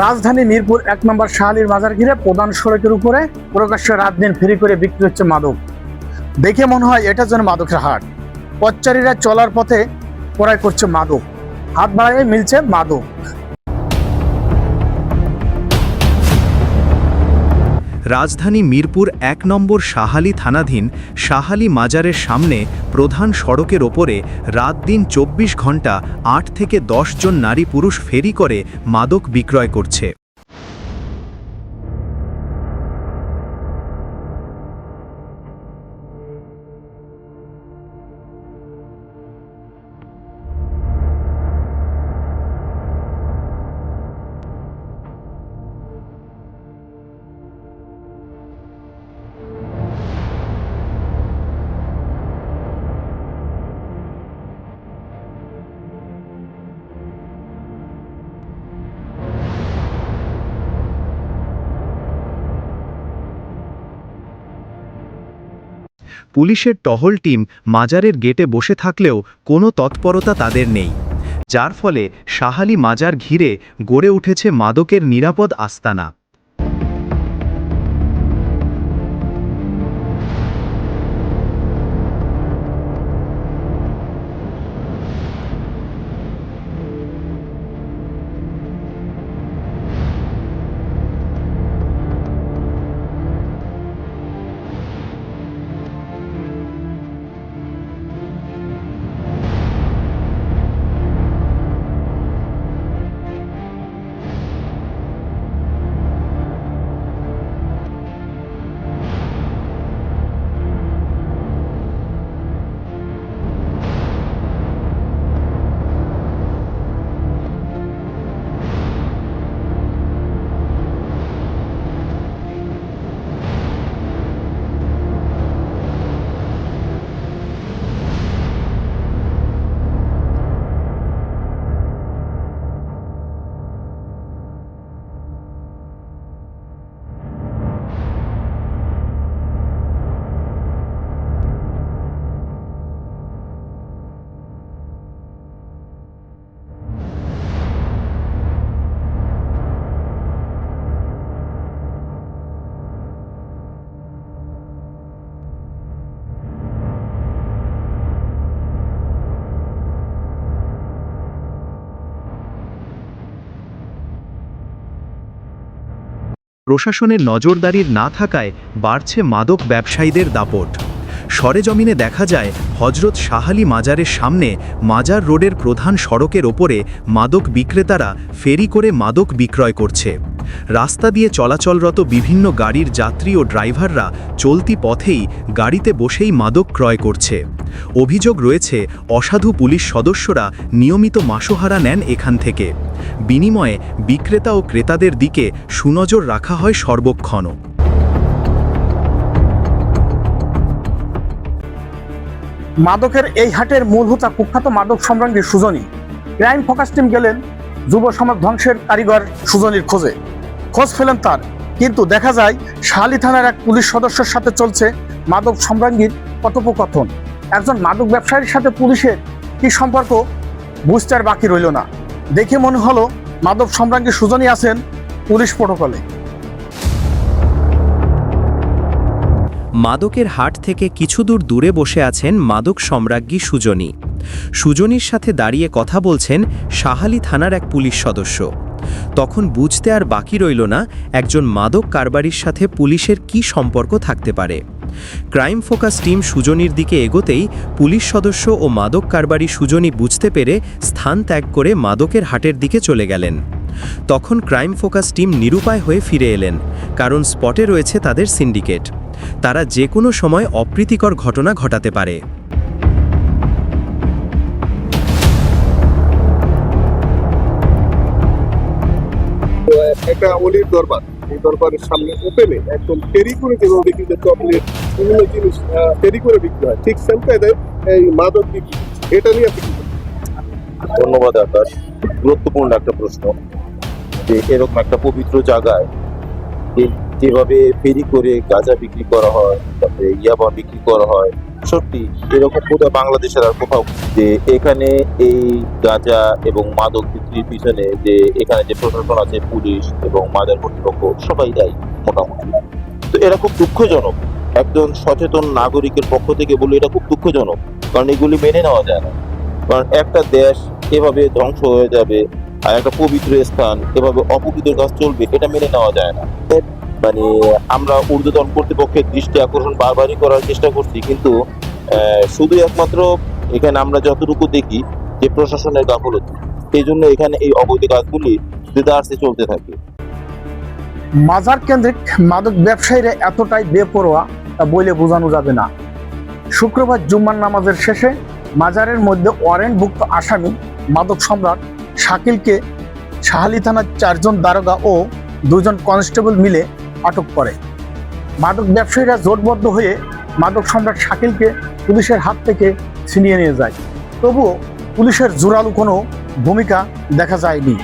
রাজধানী মিরপুর এক নম্বর শাহালির বাজার ঘিরে প্রধান সড়কের উপরে প্রকাশ্য রাত দিন ফেরি করে বিক্রি হচ্ছে মাদক। দেখে মনে হয় এটা যেন মাদকের হাট পথচারীরা চলার পথে ক্রয় করছে মাদক। হাত বাড়ায় মিলছে মাদক। রাজধানী মিরপুর এক নম্বর শাহালি থানাধীন শাহালি মাজারের সামনে প্রধান সড়কের ওপরে রাত দিন চব্বিশ ঘণ্টা আট থেকে দশ জন নারী পুরুষ ফেরি করে মাদক বিক্রয় করছে। পুলিশের টহল টিম মাজারের গেটে বসে থাকলেও কোনো তৎপরতা তাদের নেই। যার ফলে সাহালি মাজার ঘিরে গড়ে উঠেছে মাদকের নিরাপদ আস্তানা। প্রশাসনের নজরদারির না থাকায় বাড়ছে মাদক ব্যবসায়ীদের দাপট। সরেজমিনে দেখা যায়, হজরত শাহালি মাজারের সামনে মাজার রোডের প্রধান সড়কের ওপরে মাদক বিক্রেতারা ফেরি করে মাদক বিক্রয় করছে। রাস্তা দিয়ে চলাচলরত বিভিন্ন গাড়ির যাত্রী ও ড্রাইভাররা চলতি পথেই গাড়িতে বসেই মাদক ক্রয় করছে। অভিযোগ রয়েছে, অসাধু পুলিশ সদস্যরা নিয়মিত মাসোহারা নেন এখান থেকে। বিনিময়ে বিক্রেতা ও ক্রেতাদের দিকে সুনজর রাখা হয় সর্বক্ষণ মাদকের এই হাটের মূল হোতা কুখ্যাত মাদক সম্রাঙ্গী সুজনী। ক্রাইম ফোকাস টিম গেলেন যুব সমাজ ধ্বংসের কারিগর সুজনীর খোঁজে। খোঁজ ফেলেন তার। কিন্তু দেখা যায় শাহালি থানার এক পুলিশ সদস্যের সাথে চলছে মাদক সম্রাঙ্গীর কথোপকথন। একজন মাদক ব্যবসায়ীর সাথে পুলিশের কি সম্পর্ক? বুঝতে আর বাকি রইল না। দেখে মনে হলো, মাদক সম্রাঙ্গী সুজনী আছেন পুলিশ প্রোটোকলে। মাদকের হাট থেকে কিছু দূর দূরে বসে আছেন মাদক সম্রাজ্ঞী সুজনী। সুজনীর সাথে দাঁড়িয়ে কথা বলছেন সাহালি থানার এক পুলিশ সদস্য। তখন বুঝতে আর বাকি রইল না একজন মাদক কারবারির সাথে পুলিশের কি সম্পর্ক থাকতে পারে। ক্রাইম ফোকাস টিম সুজনীর দিকে এগোতেই পুলিশ সদস্য ও মাদক কারবারি সুজনী বুঝতে পেরে স্থান ত্যাগ করে মাদকের হাটের দিকে চলে গেলেন। তখন ক্রাইম ফোকাস টিম নিরুপায় হয়ে ফিরে এলেন, কারণ স্পটে রয়েছে তাদের সিন্ডিকেট। তারা যে কোনো সময় অপ্রীতিকর ঘটনা ঘটাতে পারে। একটা অলির দরবার। এই দরবারের সামনে ওপেনে একদম ফেরি করে যেভাবে হয় চকলেট বিভিন্ন জিনিস ফেরি করে বিক্রি হয়। ঠিক সেম কায়দায় এই মাদক বিক্রি। এটা নিয়ে আপনি ধন্যবাদ, আকাশ। গুরুত্বপূর্ণ একটা প্রশ্ন যে, এরকম একটা পবিত্র জায়গায় যেভাবে ফেরি করে গাঁজা বিক্রি করা হয়, তারপরে ইয়াবা বিক্রি করা হয় সত্যি, এরকম বোধহয় বাংলাদেশের আর কোথাও যে এখানে এই গাঁজা এবং মাদক বিক্রির পিছনে যে এখানে যে প্রশাসন আছে, পুলিশ এবং মাজার কর্তৃপক্ষ, সবাই দায়ী মোটামুটি। তো এরা খুব দুঃখজনক। একজন সচেতন নাগরিকের পক্ষ থেকে বলি এটা খুব দুঃখজনক, কারণ এগুলি মেনে নেওয়া যায় না। কারণ একটা দেশ এভাবে ধ্বংস হয়ে যাবে আর একটা পবিত্র স্থান, এভাবে অপবিত্র কাজ চলবে, এটা মেনে নেওয়া যায় না। মানে আমরা ঊর্ধ্বতন কর্তৃপক্ষের দৃষ্টি আকর্ষণ বারবারই করার চেষ্টা করছি, কিন্তু শুধু একমাত্র এখানে আমরা যতটুকু দেখি যে প্রশাসনের গাফলতি, সেই জন্য এখানে এই অবৈধ কাজগুলি দেদারসে চলতে থাকে। মাজার কেন্দ্রিক মাদক ব্যবসায়ীরা এতটাই বেপরোয়া তা বলে বোঝানো যাবে না। শুক্রবার জুম্মার নামাজের শেষে মাজারের মধ্যে ওয়ারেন্টভুক্ত আসামি মাদক সম্রাট শাকিলকে শাহালি থানার চারজন দারোগা ও দুজন কনস্টেবল মিলে আটক করে মাদক ব্যবসায়ীরা জোটবদ্ধ হয়ে মাদক সম্রাট শাকিলকে পুলিশের হাত থেকে ছিনিয়ে নিয়ে যায়। তবুও পুলিশের জোরালো কোনো ভূমিকা দেখা যায়নি।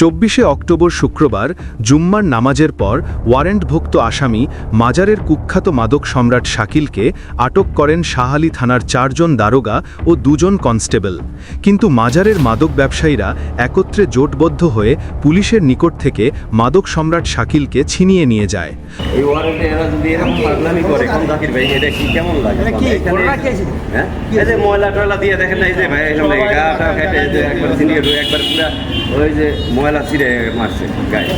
চব্বিশে অক্টোবর শুক্রবার জুম্মার নামাজের পর ওয়ারেন্টভুক্ত আসামি মাজারের কুখ্যাত মাদক সম্রাট শাকিলকে আটক করেন শাহালি থানার চারজন দারোগা ও দুজন কনস্টেবল। কিন্তু মাজারের মাদক ব্যবসায়ীরা একত্রে জোটবদ্ধ হয়ে পুলিশের নিকট থেকে মাদক সম্রাট শাকিলকে ছিনিয়ে নিয়ে যায়। এই ওয়ারেন্টে এরা যদি এরকম পাগলামি করে কোন জাতির ভাই? এটা কি কেমন লাগে? হ্যাঁ? এই যে ময়লা টয়লা দিয়ে দেখেন না এই যে ভাই গাটা কেটে একবার সিনিয়র একবার পুরা ওই যে ময়লা ছিঁড়ে মারছে গায়ে।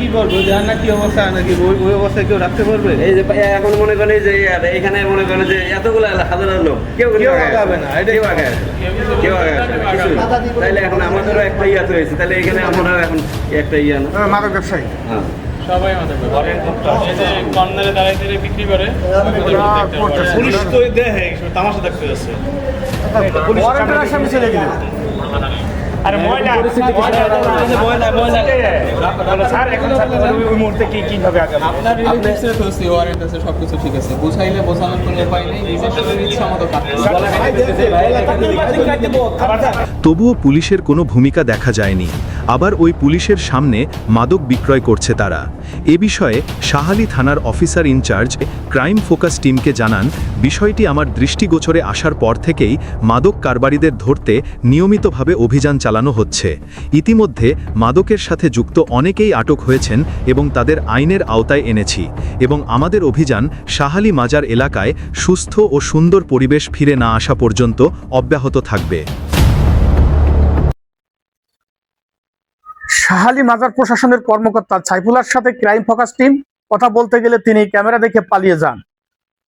কি করব জান না কি অবস্থা নাকি ওই ওই অবস্থায় কেউ রাখতে পারবে? এই যে এখন মনে করেন যে এখানে মনে করেন যে এতগুলো হাজার লোক কেউ কেউ আগাবে না। কেউ আগে কেউ আগে আসে না, কিছু না। তাইলে এখন আমাদেরও একটা ইয়া হয়েছে তাহলে এখানে আমরাও এখন একটা ইয়া না? মাদক ব্যবসায়ী। হ্যাঁ। সবাই যে দাঁড়িয়ে বিক্রি করে পুলিশ তো দেখে তামাশা দেখতে যাচ্ছে। আরে ময়লা ময়লা ময়লা স্যার এখন ওই মুহূর্তে কি কীভাবে আগাবে আপনার তো সি ওয়ারেন্ট আছে সবকিছু ঠিক আছে বুঝাইলে বোঝানোর কোনো উপায় নেই নিজের শরীর ইচ্ছা মতো কাটতে তবুও পুলিশের কোনো ভূমিকা দেখা যায়নি আবার ওই পুলিশের সামনে মাদক বিক্রয় করছে তারা। এ বিষয়ে শাহালি থানার অফিসার ইনচার্জ ক্রাইম ফোকাস টিমকে জানান, বিষয়টি আমার দৃষ্টিগোচরে আসার পর থেকেই মাদক কারবারিদের ধরতে নিয়মিতভাবে অভিযান চালানো হচ্ছে। ইতিমধ্যে মাদকের সাথে যুক্ত অনেকেই আটক হয়েছেন এবং তাদের আইনের আওতায় এনেছি এবং আমাদের অভিযান শাহালি মাজার এলাকায় সুস্থ ও সুন্দর পরিবেশ ফিরে না আসা পর্যন্ত অব্যাহত থাকবে। শাহালি মাজার প্রশাসনের কর্মকর্তা সাইফুলার সাথে ক্রাইম ফোকাস টিম কথা বলতে গেলে তিনি ক্যামেরা দেখে পালিয়ে যান।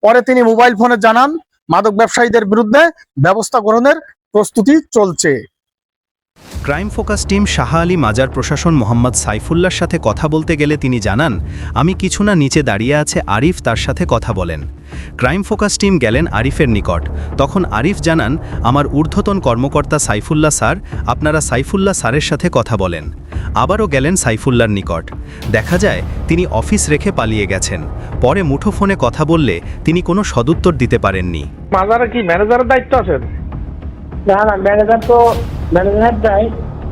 পরে তিনি মোবাইল ফোনে জানান, মাদক ব্যবসায়ীদের বিরুদ্ধে ব্যবস্থা গ্রহণের প্রস্তুতি চলছে। Crime focus team Shah Ali মাজার প্রশাসন মোহাম্মদ সাইফুল্লার সাথে কথা বলতে গেলে তিনি জানান, আমি কিছু না নিচে দাঁড়িয়ে আছে, আরিফ তার সাথে কথা বলেন। ক্রাইম ফোকাস টিম গেলেন আরিফের নিকট। তখন আরিফ জানান, আমার ঊর্ধ্বতন কর্মকর্তা সাইফুল্লাহ স্যার, আপনারা সাইফুল্লাহ স্যারের সাথে কথা বলেন। আবারও গেলেন সাইফুল্লার নিকট। দেখা যায় তিনি অফিস রেখে পালিয়ে গেছেন। পরে মুঠোফোনে কথা বললে তিনি কোনো সদুত্তর দিতে পারেননি। মাজারে কি ম্যানেজারের দায়িত্ব আছেন না না ম্যানেজার তো ম্যানেজার যাই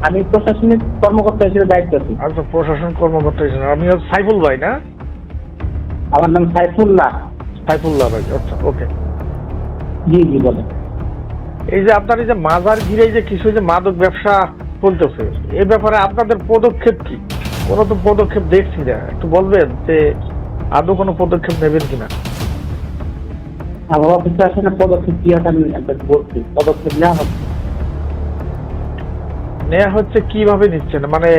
আমি প্রশাসনিক কর্মকর্তা হিসেবে দায়িত্ব আছি। আচ্ছা প্রশাসন কর্মকর্তা হিসেবে। আমি সাইফুল ভাই না? আমার নাম সাইফুল্লাহ। সাইফুল্লাহ ভাই আচ্ছা ওকে। জি জি বলেন। এই যে আপনার এই যে মাজার ঘিরে যে কিছু যে মাদক ব্যবসা চলতেছে এই ব্যাপারে আপনাদের পদক্ষেপ কি? কোনো তো পদক্ষেপ দেখছি না। একটু বলবেন যে আদৌ কোনো পদক্ষেপ নেবেন কিনা? আমার অফিসে আসলে পদক্ষেপ কি আছে আমি একবার বলছি। পদক্ষেপ নেওয়া হবে নেওয়া হচ্ছে কীভাবে নিচ্ছেন? মানে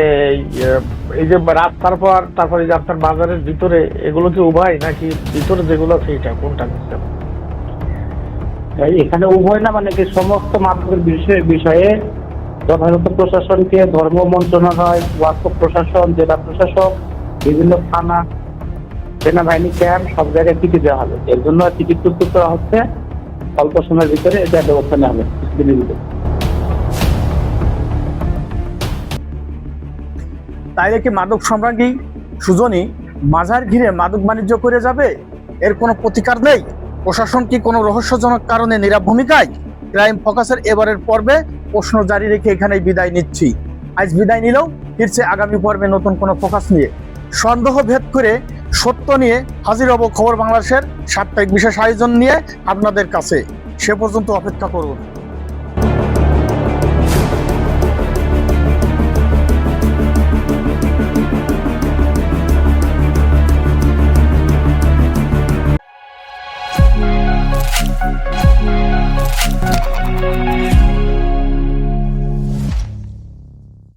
এই, যে রাস্তার পর তারপরে যে আপনার বাজারের ভিতরে এগুলো কি উভয় নাকি ভিতরে যেগুলো আছে এইটা কোনটা নিচ্ছেন? এখানে উভয় না মানে কি সমস্ত মাধ্যমের বিষয়ে বিষয়ে যথাযথ প্রশাসনকে ধর্ম মন্ত্রণালয়, ওয়াক্ফ প্রশাসন, জেলা প্রশাসক, বিভিন্ন থানা, সেনাবাহিনী, ক্যাম্প, সব জায়গায় টিকিট দেওয়া হবে। এর জন্য টিকিট প্রস্তুত করা হচ্ছে। অল্প সময়ের ভিতরে এটা ব্যবস্থা নেওয়া হবে। কিছুদিনের ভিতরে। তাইলে কি মাদক সম্রাজ্ঞী সুজনী মাঝার ঘিরে মাদক বাণিজ্য করে যাবে? এর কোনো প্রতিকার নেই? প্রশাসন কি কোনো রহস্যজনক কারণে নীরব ভূমিকায়? ক্রাইম ফোকাসের এবারের পর্বে প্রশ্ন জারি রেখে এখানেই বিদায় নিচ্ছি। আজ বিদায় নিলেও ফিরছে আগামী পর্বে নতুন কোনো ফোকাস নিয়ে। সন্দেহ ভেদ করে সত্য নিয়ে হাজির হব খবর বাংলাদেশের সাপ্তাহিক বিশেষ আয়োজন নিয়ে আপনাদের কাছে। সে পর্যন্ত অপেক্ষা করুন।